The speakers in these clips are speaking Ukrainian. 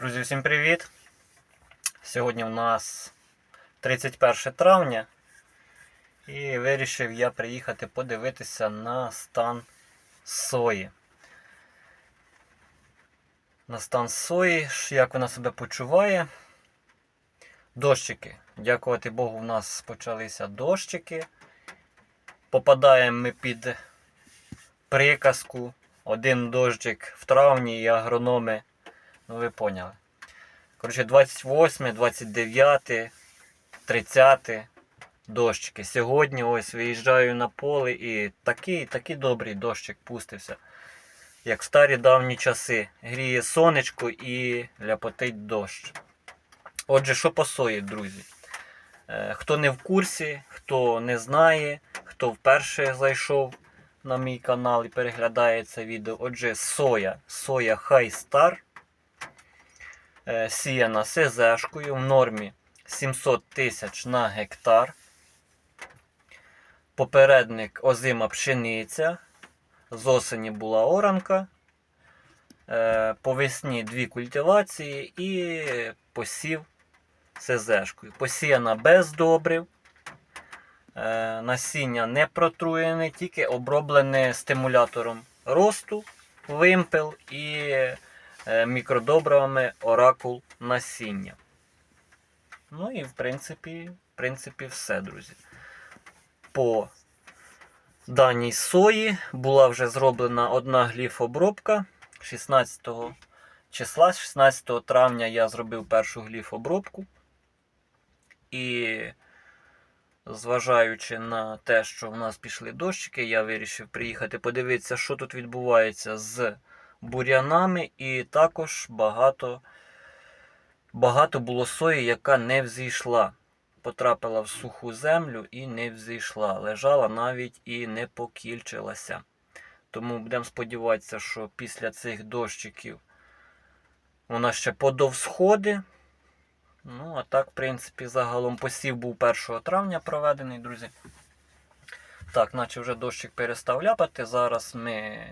Друзі, всім привіт! Сьогодні у нас 31 травня і вирішив я приїхати подивитися на стан сої. На стан сої, як вона себе почуває. Дощики. Дякувати Богу, у нас почалися дощики. Попадаємо ми під приказку. Один дощик в травні і агрономи Ну, ви поняли. Коротше, 28, 29, 30 дощики. Сьогодні ось виїжджаю на поле і такий, такий добрий дощик пустився. Як в старі давні часи. Гріє сонечко і ляпотить дощ. Отже, що по сої, друзі? Е, Хто не в курсі, хто не знає, хто вперше зайшов на мій канал і переглядає це відео. Отже, соя, соя Star е, сіяна СЗшкою в нормі 700 тисяч на гектар. Попередник озима пшениця. З осені була оранка. Е, По весні дві культивації і посів СЗшкою. Посіяна без добрив. Е, Насіння не протруєне, тільки оброблене стимулятором росту, вимпел і е, мікродобривами оракул насіння. Ну і в принципі, в принципі все, друзі. По даній сої була вже зроблена одна гліфобробка 16 числа, 16 травня я зробив першу гліфобробку. І зважаючи на те, що в нас пішли дощики, я вирішив приїхати подивитися, що тут відбувається з бур'янами, і також багато, багато було сої, яка не взійшла. Потрапила в суху землю і не взійшла. Лежала навіть і не покільчилася. Тому будемо сподіватися, що після цих дощиків вона ще подовсходи. Ну, а так, в принципі, загалом посів був 1 травня проведений, друзі. Так, наче вже дощик перестав ляпати. Зараз ми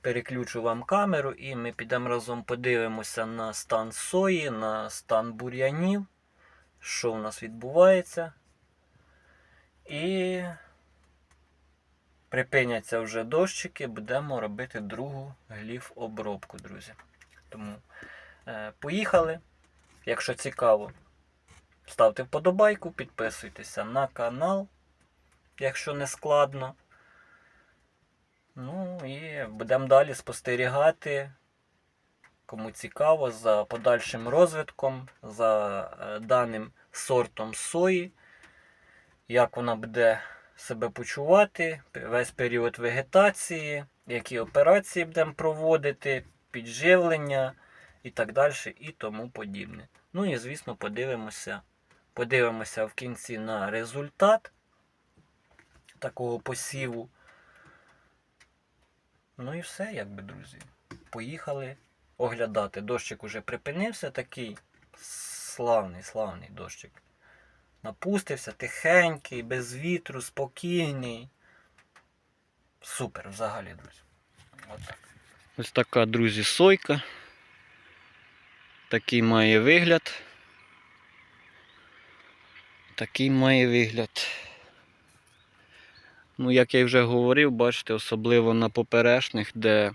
переключу вам камеру і ми підемо разом подивимося на стан сої, на стан бур'янів, що у нас відбувається. І припиняться вже дощики, будемо робити другу гліф обробку, друзі. Тому е, поїхали. Якщо цікаво, ставте вподобайку, підписуйтеся на канал, якщо не складно. Ну і будемо далі спостерігати, кому цікаво, за подальшим розвитком, за е, даним сортом сої, як вона буде себе почувати, весь період вегетації, які операції будемо проводити, підживлення і так далі, і тому подібне. Ну і, звісно, подивимося, подивимося в кінці на результат такого посіву. Ну і все, якби, друзі. Поїхали оглядати. Дощик уже припинився, такий славний, славний дощик. Напустився, тихенький, без вітру, спокійний. Супер взагалі, друзі. Отак. Ось така, друзі, сойка. Такий має вигляд. Такий має вигляд. Ну, як я й вже говорив, бачите, особливо на поперечних, де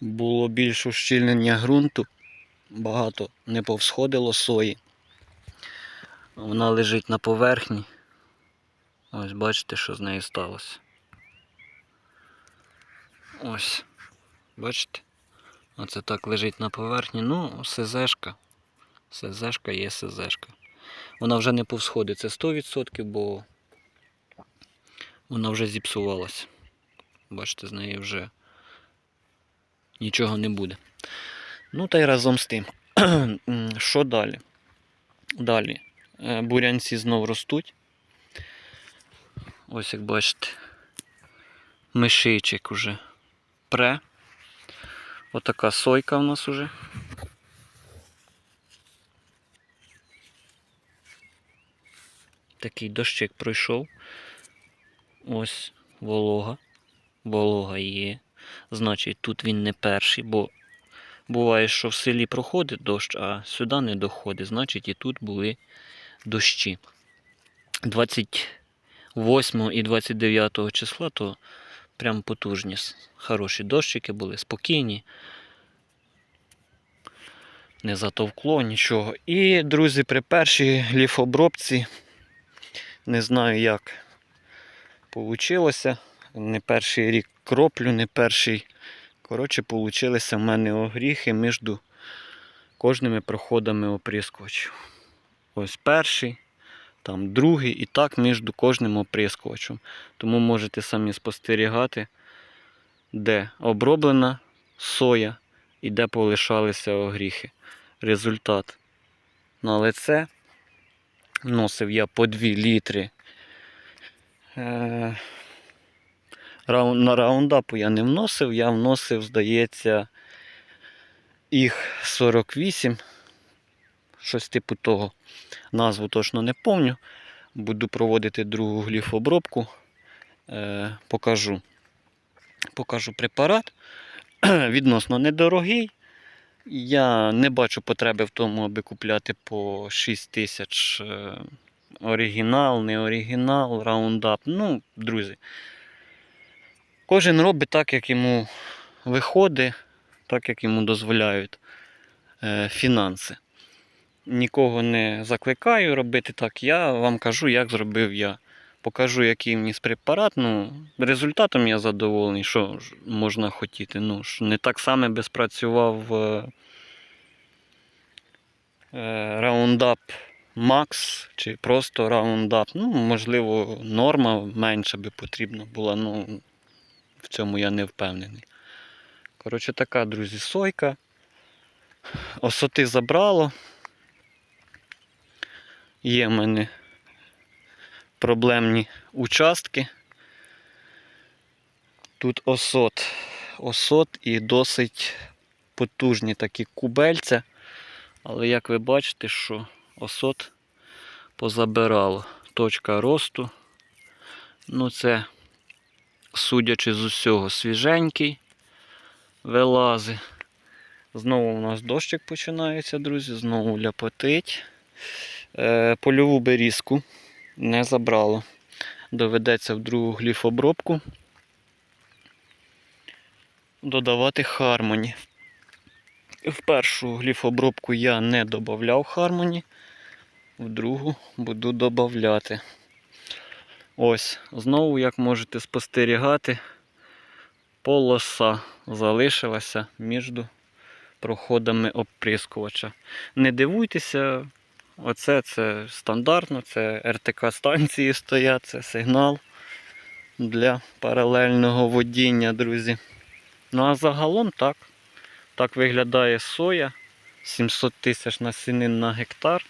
було більш ущільнення ґрунту, багато не повсходило сої. Вона лежить на поверхні. Ось бачите, що з нею сталося. Ось. Бачите? Оце так лежить на поверхні. Ну, СЗшка. СЗшка є СЗшка. Вона вже не повсходить, це 100%, бо вона вже зіпсувалася. Бачите, з неї вже нічого не буде. Ну та й разом з тим. Що далі? Далі. Е, Бурянці знов ростуть. Ось як бачите, мишичик уже пре. Отака сойка в нас уже. Такий дощик пройшов. Ось волога. Волога є. Значить, тут він не перший, бо Буває, що в селі проходить дощ, а сюди не доходить. Значить, і тут були дощі. 28 і 29 числа то прям потужні, хороші дощики були, спокійні. Не затовкло нічого. І, друзі, при першій ліфобробці, не знаю як вийшло. Не перший рік кроплю, не перший. Коротше, получилися в мене огріхи між кожними проходами оприскувачів. Ось перший, там другий і так між кожним оприскувачем. Тому можете самі спостерігати, де оброблена соя і де полишалися огріхи. Результат на лице. Носив я по 2 літри. Е, на раундапу я не вносив, я вносив, здається, їх 48. Щось типу того. Назву точно не помню. Буду проводити другу гліфобробку. Е, покажу. Покажу препарат. Відносно недорогий. Я не бачу потреби в тому, аби купляти по 6 тисяч е, оригінал, не оригінал, раундап. Ну, друзі. Кожен робить так, як йому виходить, так, як йому дозволяють е, фінанси. Нікого не закликаю робити так. Я вам кажу, як зробив я. Покажу, який вніс препарат. Ну, результатом я задоволений, що можна хотіти. Ну, не так само би спрацював е, е, Max чи просто Roundup. Ну, можливо, норма менша би потрібна була. Ну, в цьому я не впевнений. Коротше, така, друзі, сойка. Осоти забрало. Є в мене проблемні участки. Тут осот. Осот і досить потужні такі кубельця. Але як ви бачите, що осот позабирало. Точка росту. Ну, це, судячи з усього, свіженький вилази. Знову у нас дощик починається, друзі, знову ляпотить. Е, польову берізку не забрало. Доведеться в другу гліфобробку додавати хармоні. В першу гліфобробку я не додавав хармоні, в другу буду додавати. Ось, знову, як можете спостерігати, полоса залишилася між проходами оприскувача. Не дивуйтеся, оце це стандартно, це РТК станції стоять, це сигнал для паралельного водіння, друзі. Ну а загалом так. Так виглядає соя. 700 тисяч насінин на гектар.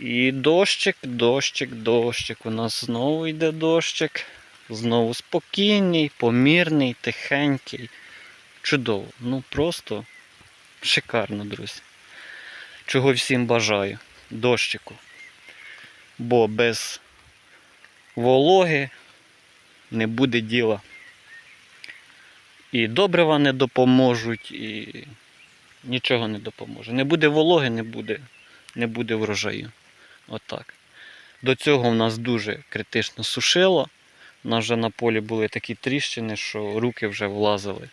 І дощик, дощик, дощик. У нас знову йде дощик. Знову спокійний, помірний, тихенький. Чудово. Ну просто шикарно, друзі. Чого всім бажаю. Дощику. Бо без вологи не буде діла. І добрива не допоможуть, і нічого не допоможе. Не буде вологи, не буде, не буде врожаю. Отак. До цього в нас дуже критично сушило. У нас вже на полі були такі тріщини, що руки вже влазили.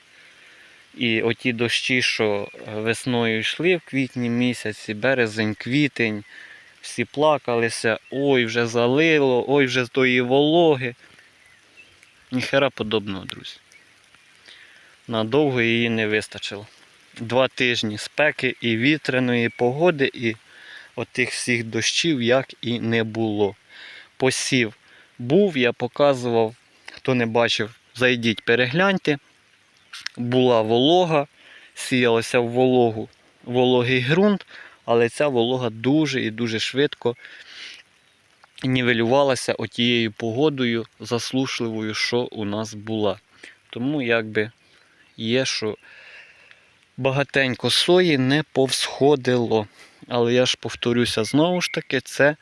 І оті дощі, що весною йшли в квітні місяці, березень, квітень, всі плакалися, ой, вже залило, ой, вже з тої вологи. Ніхера подобного, друзі. Надовго її не вистачило. Два тижні спеки і вітряної погоди, і отих всіх дощів як і не було. Посів був, я показував, хто не бачив, зайдіть, перегляньте. Була волога, сіялася в вологу, вологий ґрунт, але ця волога дуже і дуже швидко нівелювалася отією погодою заслушливою, що у нас була. Тому якби є, що багатенько сої не повсходило. Але я ж повторюся знову ж таки, це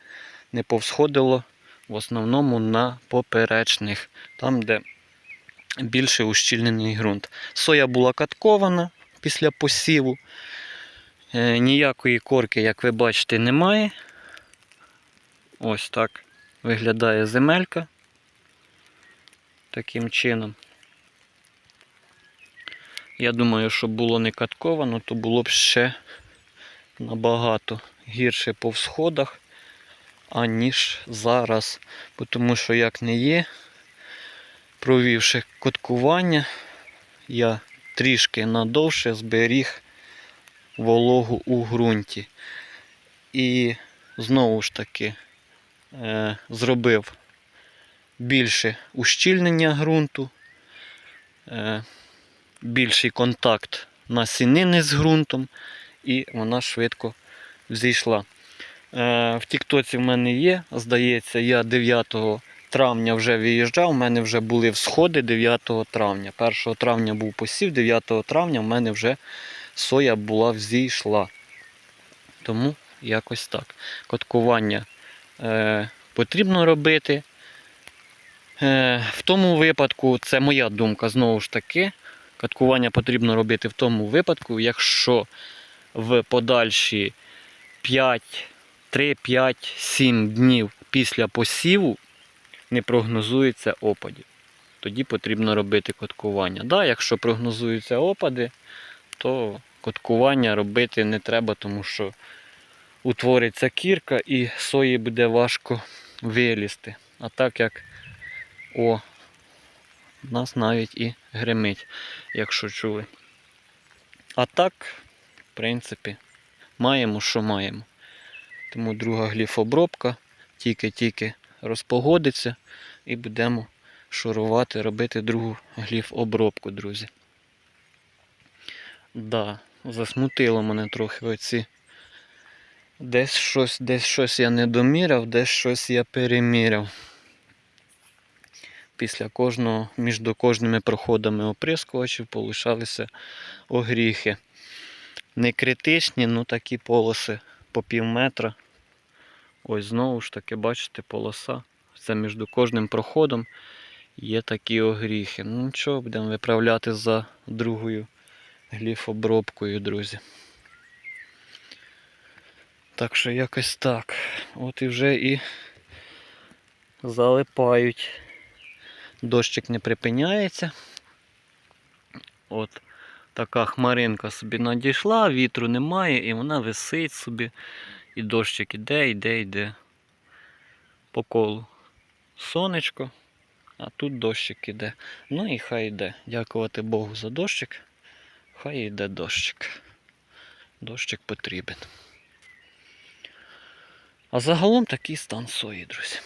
не повсходило в основному на поперечних, там, де більше ущільнений ґрунт. Соя була каткована, після посіву. Е, ніякої корки, як ви бачите, немає. Ось так виглядає земелька. Таким чином. Я думаю, що було не катковано, то було б ще набагато гірше по всходах, аніж зараз. Тому що як не є, провівши коткування, я трішки надовше зберіг вологу у ґрунті. І знову ж таки е, зробив більше ущільнення ґрунту, е, більший контакт насінини з ґрунтом, і вона швидко взійшла. Е, в Тіктоці в мене є, здається, я 9 травня вже виїжджав, у мене вже були всходи 9 травня. 1 травня був посів, 9 травня в мене вже соя була взійшла. Тому якось так. Коткування е, потрібно робити. Е, в тому випадку, це моя думка, знову ж таки, каткування потрібно робити в тому випадку, якщо в подальші 5, 3, 5, 7 днів після посіву не прогнозується опадів. Тоді потрібно робити коткування. Да, якщо прогнозуються опади, то коткування робити не треба, тому що утвориться кірка і сої буде важко вилізти. А так як о, нас навіть і гримить, якщо чули. А так, в принципі, маємо, що маємо. Тому друга гліфобробка тільки-тільки розпогодиться і будемо шурувати, робити другу гліфобробку, друзі. Да, засмутило мене трохи оці. Десь щось, десь щось я не доміряв, десь щось я переміряв. Після кожного, між кожними проходами оприскувачів полишалися огріхи. Не критичні, ну такі полоси по пів метра. Ось знову ж таки, бачите, полоса. Це між кожним проходом є такі огріхи. Ну нічого, будемо виправляти за другою гліфобробкою, друзі. Так що якось так. От і вже і залипають. Дощик не припиняється. От така хмаринка собі надійшла, вітру немає, і вона висить собі. І дощик іде, іде, йде по колу. Сонечко, а тут дощик іде. Ну і хай йде. Дякувати Богу за дощик. Хай йде дощик. Дощик потрібен. А загалом такий стан сої, друзі.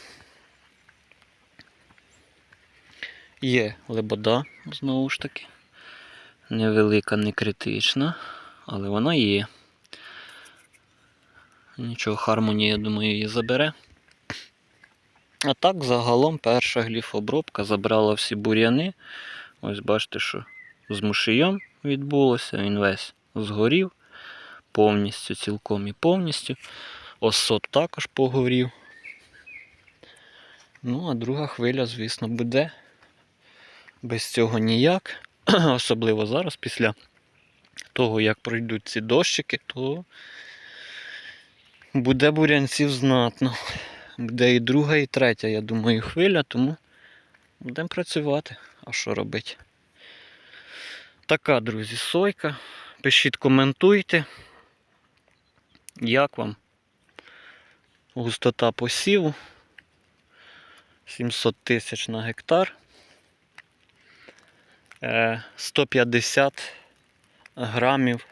Є лебода, знову ж таки. Невелика, не критична, але вона є. Нічого, Хармонія, я думаю, її забере. А так, загалом, перша гліфобробка забрала всі бур'яни. Ось бачите, що з мушийом відбулося, він весь згорів повністю, цілком і повністю. Осот також погорів. Ну, а друга хвиля, звісно, буде. Без цього ніяк. Особливо зараз, після того, як пройдуть ці дощики, то буде бурянців знатно. Буде і друга, і третя, я думаю, хвиля, тому будемо працювати. А що робити? Така, друзі, сойка. Пишіть, коментуйте. Як вам? Густота посіву. 700 тисяч на гектар. Е, 150 грамів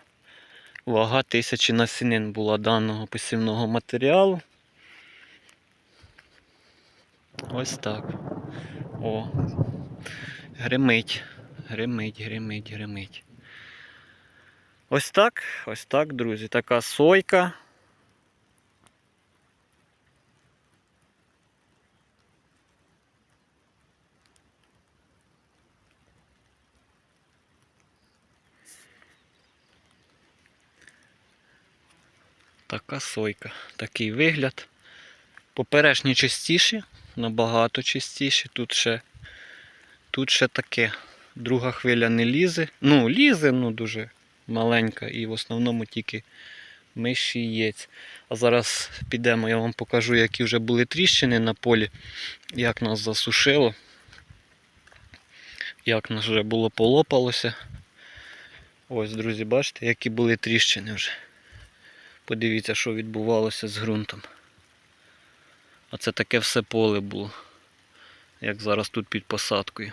вага тисячі насінин була даного посівного матеріалу. Ось так. О. Гримить. Гримить, гримить, гримить. Ось так, ось так, друзі. Така сойка. Така сойка, такий вигляд. Поперешні чистіші, набагато чистіші. Тут ще, тут ще таке. Друга хвиля не лізе. Ну, лізе, ну дуже маленька і в основному тільки мишієць. А зараз підемо, я вам покажу, які вже були тріщини на полі, як нас засушило, як нас вже було полопалося. Ось, друзі, бачите, які були тріщини вже. Подивіться, що відбувалося з ґрунтом. А це таке все поле було, як зараз тут під посадкою.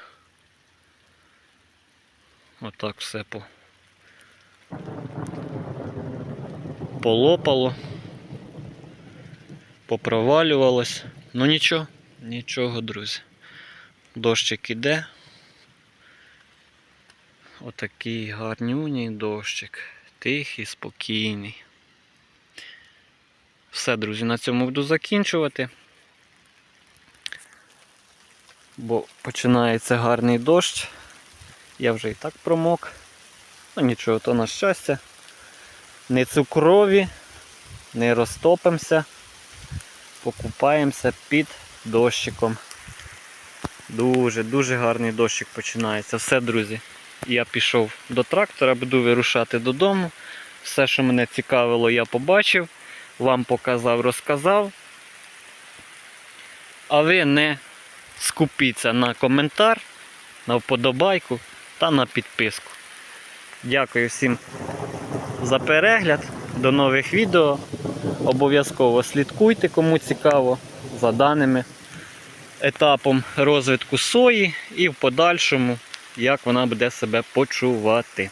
Отак все по... полопало, попровалювалось. Ну нічого, нічого, друзі. Дощик іде. Отакий гарнюній дощик. Тихий, спокійний. Все, друзі, на цьому буду закінчувати. Бо починається гарний дощ. Я вже і так промок. Ну нічого, то на щастя. Не цукрові, не розтопимося. Покупаємося під дощиком. Дуже, дуже гарний дощик починається. Все, друзі. Я пішов до трактора, буду вирушати додому. Все, що мене цікавило, я побачив, вам показав, розказав. А ви не скупіться на коментар, на вподобайку та на підписку. Дякую всім за перегляд. До нових відео. Обов'язково слідкуйте, кому цікаво, за даними етапом розвитку сої і в подальшому, як вона буде себе почувати.